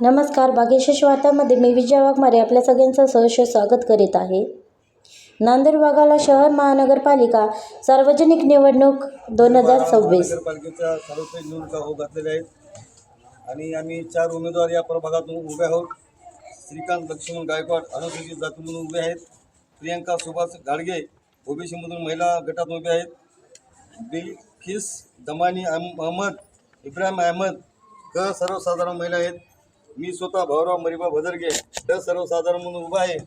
नमस्कार बागेश्वर वार्तामध्ये मी विजय वाघमारे आपल्या सगळ्यांचं सहर्ष स्वागत करीत आहे. नांदेड भागाला शहर महानगरपालिका सार्वजनिक निवडणूक दोन हजार सव्वीस. निवडणुका होऊ घातलेल्या आहेत. आणि आम्ही चार उमेदवार या प्रभागातून उभे आहोत. श्रीकांत लक्ष्मण गायकवाड अनुसूचित जातीमधून उभे आहेत. प्रियंका सुभाष गाडगे ओबीसीमधून महिला गटातून उभे आहेत. बिलखिस दमानी अहम- अहमद इब्राहिम अहमद क सर्वसाधारण महिला आहेत. मी स्वतः भाऊराव मरिबा भदरगे ड सर्वसाधारण म्हणून उभा आहे.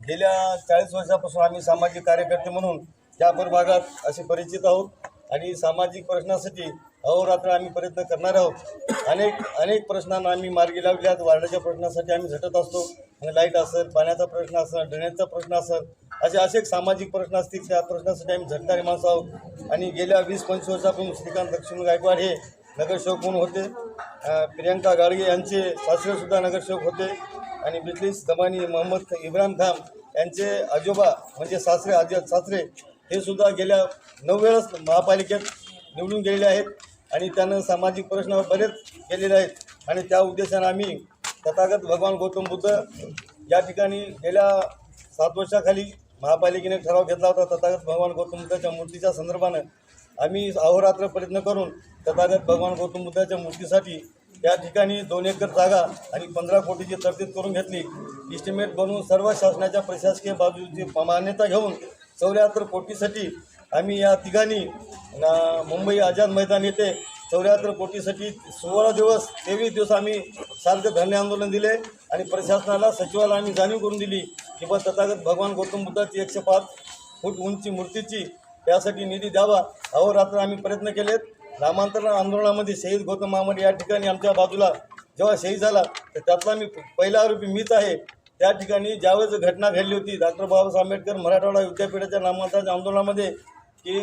गेल्या चाळीस वर्षापासून आम्ही सामाजिक कार्यकर्ते म्हणून त्या प्रभागात असे परिचित आहोत आणि सामाजिक प्रश्नासाठी अहोरात्र आम्ही प्रयत्न करणार आहोत. अनेक अनेक प्रश्नांना आम्ही मार्गी लावल्यात. वार्डाच्या प्रश्नासाठी आम्ही झटत असतो. लाइट असेल पाण्याचा प्रश्न असेल ड्रेनेजचा प्रश्न असेल असे असे सामाजिक प्रश्न असतील. त्या प्रश्नासाठी आम्ही झटणारे माणसं आहोत. आणि गेल्या वीस पंचवीस वर्षापासून श्रीकांत लक्ष्मण गायकवाड हे नगरसेवक म्हणून होते. प्रियंका गाडगे यांचे सासरेसुद्धा नगरसेवक होते आणि बिजलीस दमानी मोहम्मद इब्राहिम खान यांचे आजोबा म्हणजे सासरे आज सासरे हे सुद्धा गेल्या नऊ वेळेस महापालिकेत निवडून गेलेले आहेत आणि त्यानं सामाजिक प्रश्नावर बरेच केलेले आहेत. आणि त्या उद्देशानं आम्ही तथागत भगवान गौतम बुद्ध या ठिकाणी गेल्या सात वर्षाखाली महापालिकेने ठराव घेतला होता. तथागत भगवान गौतम बुद्धाच्या मूर्तीच्या संदर्भानं आम्ही अहोरात्र प्रयत्न करून तथागत भगवान गौतम बुद्धाच्या मूर्तीसाठी या ठिकाणी दोन एकर जागा आणि पंधरा कोटीची तरतूद करून घेतली. इस्टिमेट बनवून सर्व शासनाच्या प्रशासकीय बाजूची मान्यता घेऊन चौऱ्याहत्तर कोटीसाठी आम्ही या ठिकाणी मुंबई आझाद मैदान येथे चौऱ्याहत्तर कोटीसाठी सोळा दिवस तेवीस दिवस आम्ही सारखं धरणे आंदोलन दिले आणि प्रशासनाला सचिवाला आम्ही जाणीव करून दिली की बा तथागत भगवान गौतम बुद्धाची एकशे पाच फूट उंची मूर्तीची त्यासाठी निधी द्यावा. अहोरात्र आम्ही प्रयत्न केलेत. नामांतरण आंदोलनामध्ये शहीद गौतम महामड या ठिकाणी आमच्या बाजूला जेव्हा शहीद झाला तर त्यातला मी पहिला आरोपी मीच आहे. त्या ठिकाणी ज्यावेळेस घटना घडली होती डॉक्टर बाबासाहेब आंबेडकर मराठवाडा विद्यापीठाच्या नामांतराच्या आंदोलनामध्ये की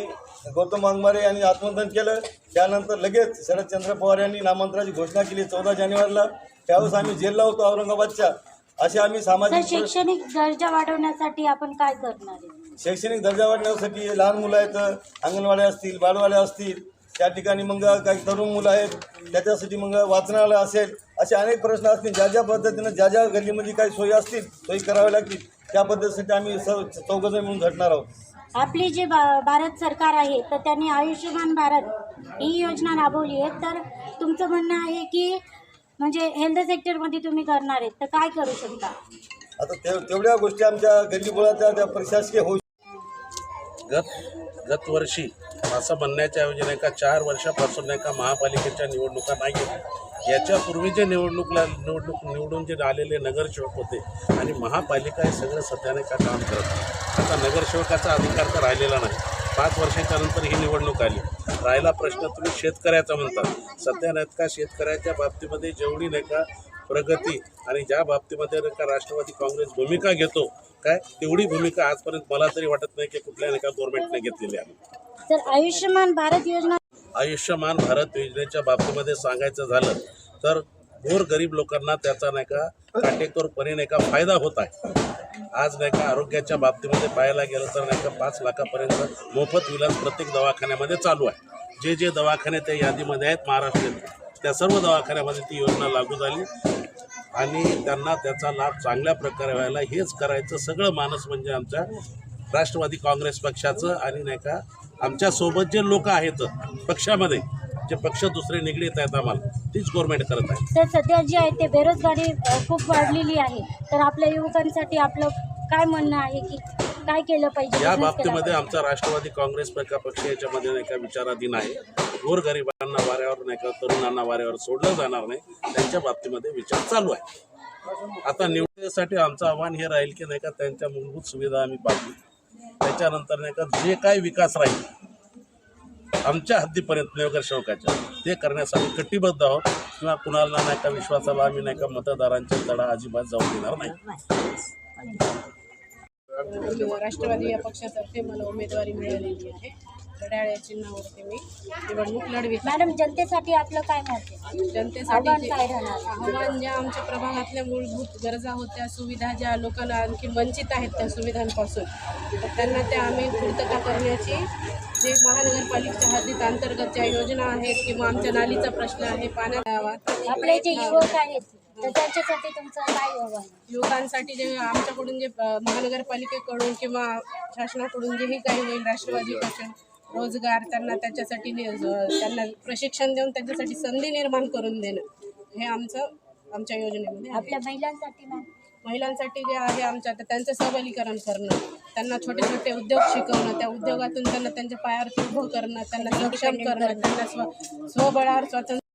गौतम वाघमारे यांनी आत्मदन केलं. त्यानंतर लगेच शरदचंद्र पवार यांनी नामांतराची घोषणा केली चौदा जानेवारीला. त्यावेळेस आम्ही जेलला होतो औरंगाबादच्या. असे आम्ही सामाजिक शैक्षणिक दर्जा वाढवण्यासाठी आपण काय करणार आहे? शैक्षणिक दर्जा वाढण्यासाठी लहान मुलं आहेत अंगणवाड्या असतील बालवाड्या असतील त्या ठिकाणी मग काही तरुण मुलं आहेत त्याच्यासाठी मग वाचनालय असेल असे अनेक प्रश्न असतील. ज्या ज्या पद्धतीनं ज्या ज्या गल्लीमध्ये काही सोयी असतील सोयी कराव्या लागतील त्या पद्धतीसाठी आम्ही सर्व चौघजण म्हणून झटणार आहोत. आपली जे भा- भारत सरकार आहे तर त्यांनी आयुष्यमान भारत ही योजना राबवली आहे. तर तुमचं म्हणणं आहे की म्हणजे हेल्थ सेक्टरमध्ये तुम्ही करणार आहेत तर काय करू शकता? आता ते तेवढ्या गोष्टी आमच्या गल्लीबोळाच्या त्या प्रशासकीय होऊ गत गत वर्षी असं म्हणण्याच्या ऐवजी नाही का चार वर्षापासून नाही का महापालिकेच्या निवडणुका नाही आहेत याच्यापूर्वी जे निवडणूकला निवडणूक निवडून जे आलेले नगरसेवक होते आणि महापालिका हे सगळं सध्याने का काम करत. आता नगरसेवकाचा अधिकार तर राहिलेला नाही. पाच वर्षाच्या नंतर ही निवडणूक आली. राहिला प्रश्न तुम्ही शेतकऱ्याचा म्हणतात सध्या नाहीत का शेतकऱ्याच्या बाबतीमध्ये जेवढी नाही का प्रगती आणि ज्या बाबतीमध्ये नाही का राष्ट्रवादी काँग्रेस भूमिका घेतो काय तेवढी भूमिका आजपर्यंत मला तरी वाटत नाही की कुठल्या नाही का गव्हर्नमेंटने घेतलेली आहे. तर आयुष्यमान भारत योजना आयुष्यमान भारत योजनेच्या बाबतीमध्ये सांगायचं झालं तर भोर गरीब लोकांना त्याचा नाही का काटेकोरपणे नाही का फायदा होत आहे. आज नाही का आरोग्याच्या बाबतीमध्ये पाहायला गेलं तर नाही का पाच लाखापर्यंत मोफत इलाज प्रत्येक दवाखान्यामध्ये चालू आहे. जे जे दवाखाने त्या यादीमध्ये आहेत महाराष्ट्रात त्या सर्व दवाखान्यामध्ये ती योजना लागू झाली. आणि त्यांना त्याचा लाभ चांगल्या प्रकारे व्हायला हेच करायचं सगळं मानस म्हणजे आमच्या राष्ट्रवादी काँग्रेस पक्षाचं आणि नाही का आमच्यासोबत जे लोक आहेत पक्षामध्ये जे पक्ष दुसरे निगडीत आहेत आम्हाला तीच गव्हर्नमेंट करत आहे. तर सध्या जी आहे ते बेरोजगारी खूप वाढलेली आहे. तर आपल्या युवकांसाठी आपलं काय म्हणणं आहे की काय केलं पाहिजे? या बाबतीमध्ये? आमचा राष्ट्रवादी काँग्रेस पक्ष पक्ष याच्यामध्ये नाही का विचाराधीन आहे. गोरगरिबांना वाऱ्यावर नाही का तरुणांना वाऱ्यावर सोडलं जाणार नाही. त्यांच्या बाबतीमध्ये विचार चालू आहे. आता निवडणुकीसाठी आमचं आव्हान हे राहील की नाही का त्यांच्या मूलभूत सुविधा आम्ही पाहू त्याच्यानंतर नाही का जे काही विकास राहील आमच्या हद्दीपर्यंत नगर शौकाच्या ते करण्यासाठी कटिबद्ध आहोत. किंवा कुणाला नाही का विश्वासाला आम्ही नाही का मतदारांच्या तडा अजिबात जाऊ देणार नाही. राष्ट्रवादी या पक्षातर्फे मला उमेदवारी मिळालेली आहे. घड्याळ या चिन्हावरती मी निवडणूक लढवित. मॅडम जनतेसाठी आपलं काय जनतेसाठी आव्हान जे- ज्या आमच्या प्रभागातल्या मूलभूत गरजा होत्या सुविधा ज्या लोकांना आणखी वंचित आहेत त्या सुविधांपासून तर त्यांना त्या आम्ही पूर्तता करण्याची जे महानगरपालिकेच्या हद्दीत अंतर्गत ज्या योजना आहेत किंवा आमच्या नालीचा प्रश्न आहे पाण्यात आपले जे युवक आहेत तर त्यांच्यासाठी तुमचं काय आव्हान आहे? युवकांसाठी जे आमच्याकडून जे अ, महानगरपालिकेकडून किंवा शासनाकडून जेही काही होईल राष्ट्रवादीपासून रोजगार त्यांना त्याच्यासाठी नि- ज- त्यांना प्रशिक्षण देऊन त्यांच्यासाठी संधी निर्माण करून देणं हे आमचं आमच्या योजनेमध्ये आहे. आपल्या महिलांसाठी मॅम महिलांसाठी जे आहे आमच्या तर त्यांचं सबलीकरण करणं त्यांना छोटे छोटे उद्योग शिकवणं त्या उद्योगातून त्यांना त्यांच्या पायावरती उभं करणं त्यांना सक्षम करणं त्यांना स्व स्वबळावर स्वतंत्र